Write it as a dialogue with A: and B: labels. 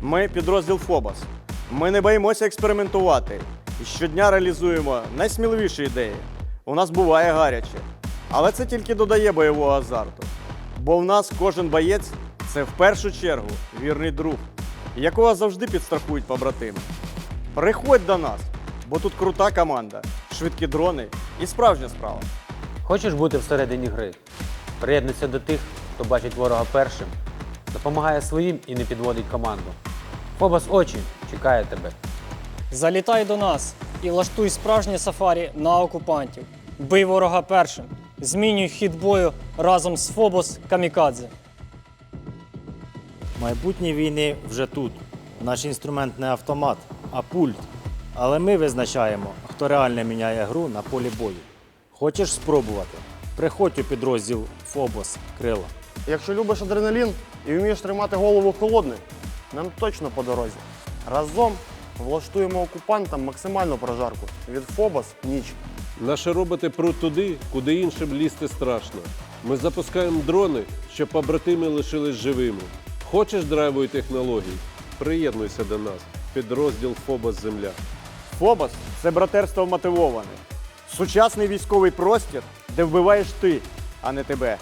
A: Ми підрозділ Фобос. Ми не боїмося експериментувати і щодня реалізуємо найсміливіші ідеї. У нас буває гаряче, але це тільки додає бойового азарту. Бо в нас кожен боєць це в першу чергу вірний друг, якого завжди підстрахують побратими. Приходь до нас, бо тут крута команда, швидкі дрони і справжня справа.
B: Хочеш бути всередині гри? Приєднуйся до тих, хто бачить ворога першим, допомагає своїм і не підводить команду. Фобос очі чекає тебе.
C: Залітай до нас і влаштуй справжнє сафарі на окупантів. Бий ворога першим. Змінюй хід бою разом з Фобос Камікадзе.
D: Майбутнє війни вже тут. Наш інструмент не автомат, а пульт. Але ми визначаємо, хто реально міняє гру на полі бою. Хочеш спробувати? Приходь у підрозділ Фобос Крила.
E: Якщо любиш адреналін і вмієш тримати голову холодною, нам точно по дорозі. Разом влаштуємо окупантам максимальну прожарку від Фобос ніч.
F: Наші роботи пруть туди, куди іншим лізти страшно. Ми запускаємо дрони, щоб побратими лишились живими. Хочеш драйвової технології? Приєднуйся до нас. Підрозділ Фобос Земля.
A: Фобос це братерство мотивоване. Сучасний військовий простір, де вбиваєш ти, а не тебе.